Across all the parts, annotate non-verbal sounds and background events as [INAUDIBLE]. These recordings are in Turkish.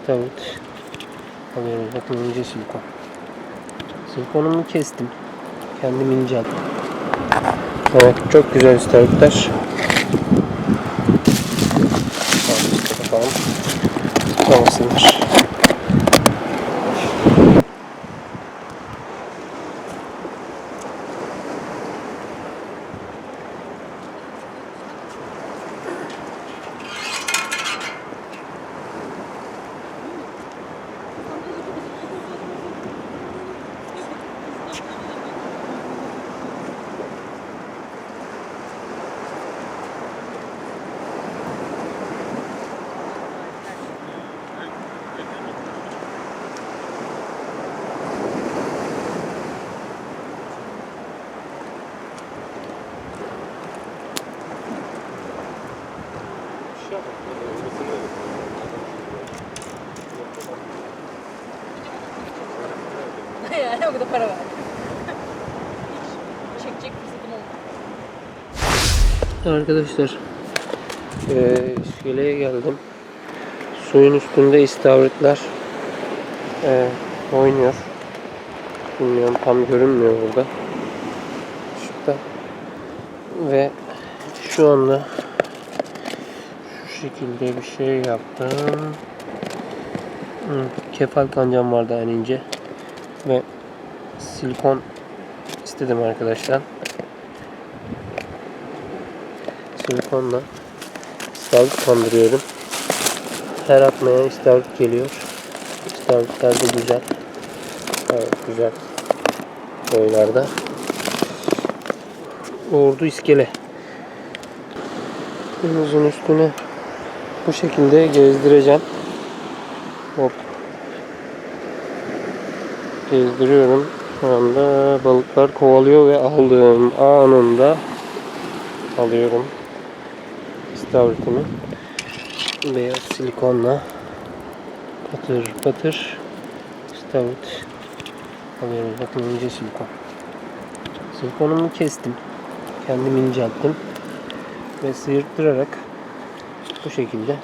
istavrit alıyoruz. Bakın ince silikon. Silikonumu kestim. Kendim incelttim. Evet çok güzel istavritler. Bakalım. Nasılmış? yani Arkadaşlar eee iskeleye geldim. Suyun üstünde istavritler eee, oynuyor. Bilmiyorum tam görünmüyor burada. Şurada. Ve şu anda şu şekilde bir şey yaptım. Kefal kancam vardı en ince. Ve silikon istedim arkadaşlar. Silikonla istavrit kandırıyorum. Her atmaya istavrit geliyor. İstavritler de güzel. Evet, güzel boylarda. Ordu iskele. Denizin üstüne bu şekilde gezdireceğim. Hop. Gezdiriyorum. Şu anda balıklar kovalıyor ve aldığım anında alıyorum istavritimi beyaz silikonla patır patır istavrit alıyoruz. Bakın ince silikon. Silikonumu kestim. Kendim incelttim. Ve sıyırttırarak bu şekilde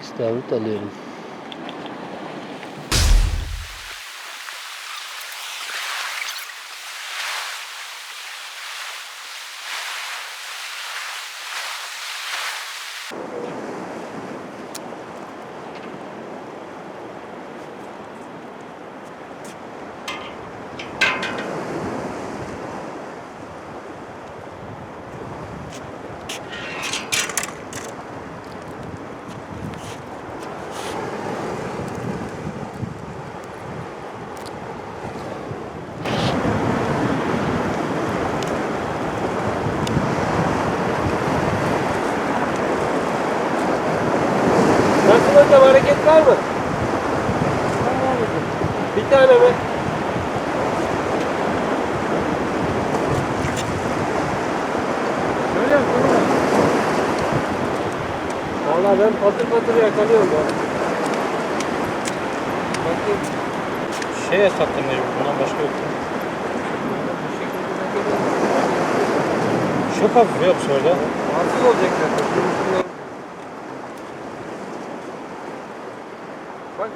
istavrit alıyorum. Hocam hareket var mı? Bir tane mi? Valla ben patır patır yakalıyorum ya. Bakayım. Şeye taktım mecbur. Bundan başka yok. Çok hafif sefer de. Nasıl olacak zaten?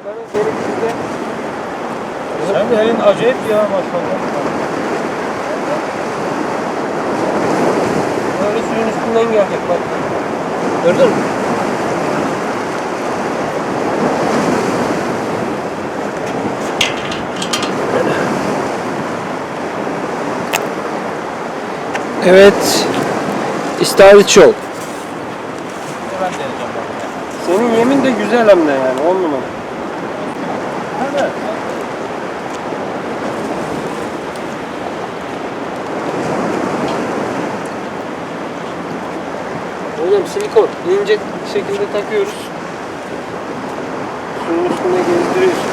Bana gerekirse Sen de elin acayip ya maşallah. böyle suyun üstünden gelecek bak. Gördün mü? Evet. İstavrit bak. Senin yemin de güzel hem de yani on numara. Evet. Hocam silikon ince şekilde takıyoruz. Suyun üstünde gezdiriyorsun.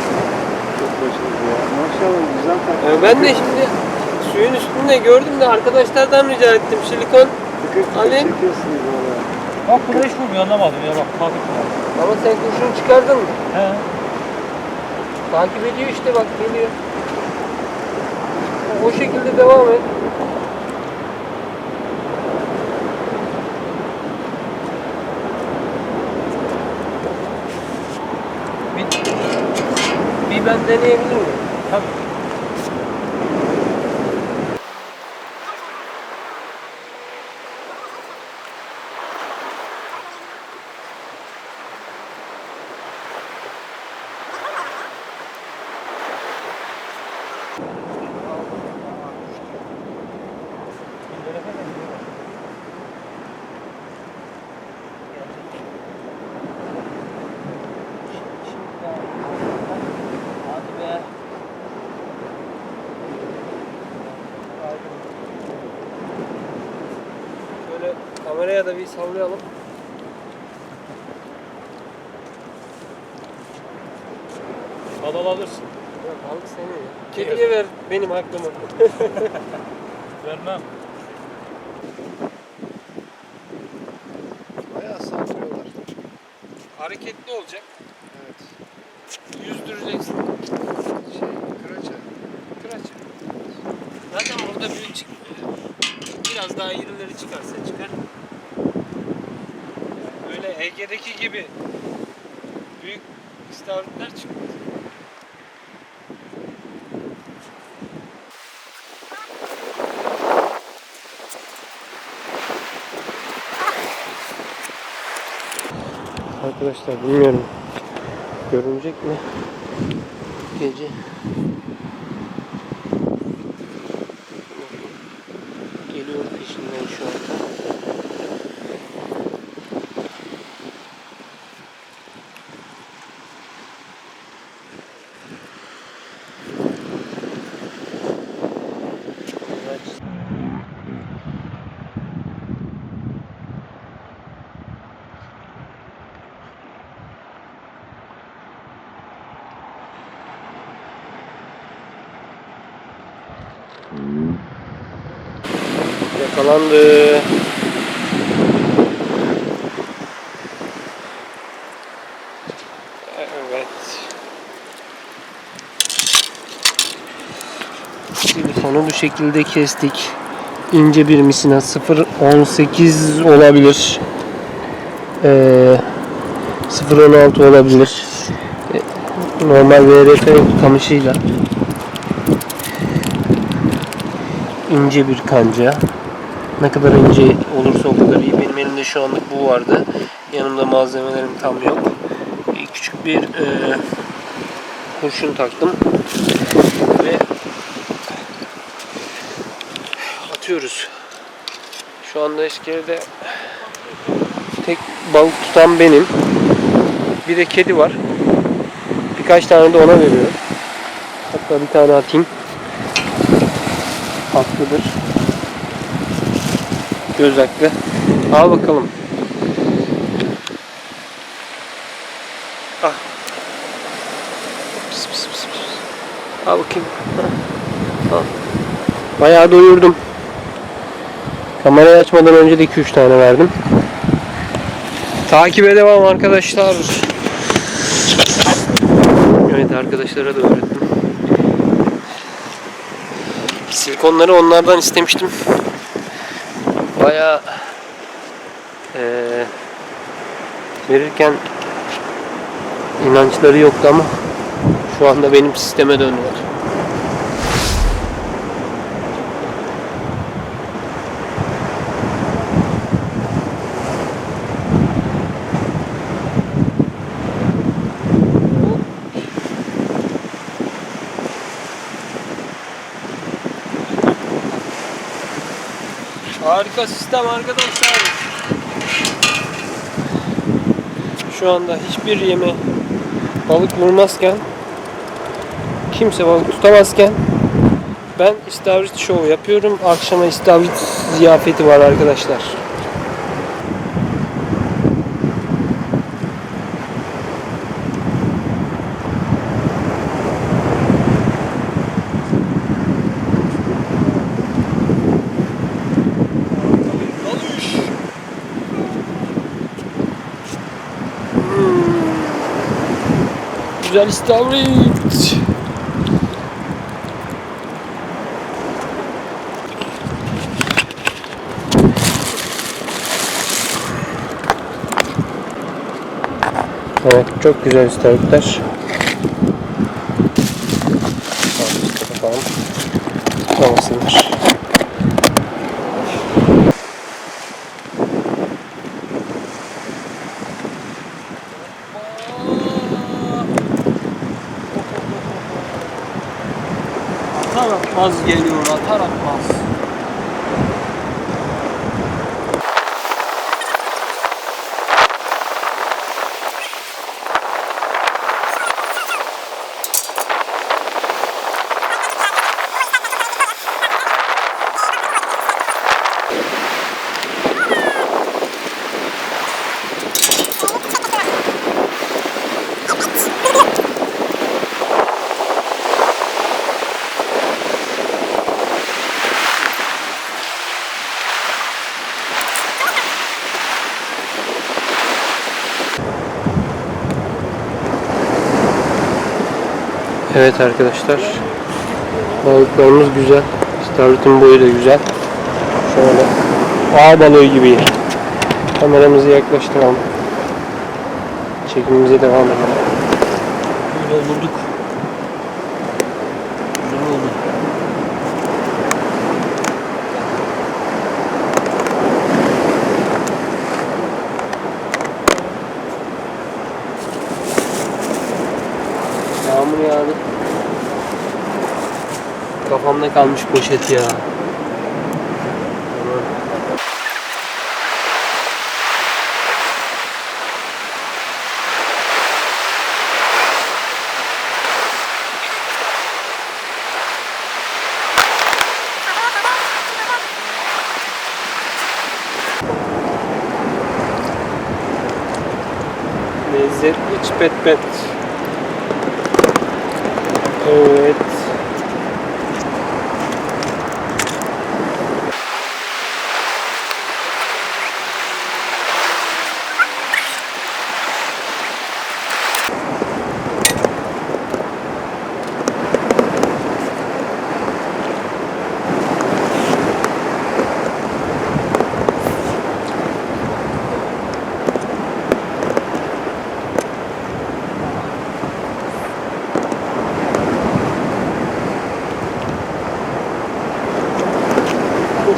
Çok başarılı ya. Maşallah güzel taktik. Ee, ben de şimdi suyun üstünde gördüm de arkadaşlardan rica ettim silikon. Alayım. çekiyorsunuz valla. Bak burada hiç vurmuyor anlamadım ya bak. Var. Ama sen kurşun çıkardın mı? He. Takip ediyor işte bak geliyor. O şekilde devam et. Kameraya da bir sallayalım. Badal alırsın. Ya balık senin ya. Kediye ver benim hakkımı. [LAUGHS] Vermem. Bayağı saldırıyorlar. Hareketli olacak. Evet. Yüzdüreceksin. Şey, kıraça. Kıraç. Zaten burada büyük çık biraz daha irileri çıkarsa çıkar. Ege'deki gibi büyük istavritler çıkmaz. Arkadaşlar bilmiyorum görünecek mi gece geliyor peşinden şu anda. Evet. Yakalandı. Evet. Silikonu bu şekilde kestik. İnce bir misina 0.18 olabilir. Ee, 0.16 olabilir. Ee, Normal VRF kamışıyla ince bir kanca. Ne kadar ince olursa o kadar iyi. Benim elimde şu anlık bu vardı. Yanımda malzemelerim tam yok. Küçük bir e, kurşun taktım. Ve atıyoruz. Şu anda iskelede tek balık tutan benim. Bir de kedi var. Birkaç tane de ona veriyorum. Hatta bir tane atayım. Haklıdır. Göz. Al bakalım. Ah. Pis, pis, pis, pis. Al bakayım. Al. Bayağı doyurdum. Kamerayı açmadan önce de 2-3 tane verdim. Takibe devam arkadaşlar. Evet arkadaşlara da öğrettim. Silikonları onlardan istemiştim. Bayağı eee verirken inançları yoktu ama şu anda benim sisteme döndüler. Harika sistem arkadaşlar. Şu anda hiçbir yeme balık vurmazken kimse balık tutamazken ben istavrit show yapıyorum. Akşama istavrit ziyafeti var arkadaşlar. Güzel istavrit. Evet çok güzel istavritler. patlamasıdır. Atar atmaz geliyor atar atmaz. Evet arkadaşlar. Balıklarımız güzel. İstavritin boyu da güzel. Şöyle ağ balığı gibi. Kameramızı yaklaştıralım. Çekimimize devam edelim. Böyle olurduk. Kafamda kalmış poşet ya. Aman. Lezzetli çipet pet.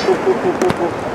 puxa, puxa, puxa, puxa.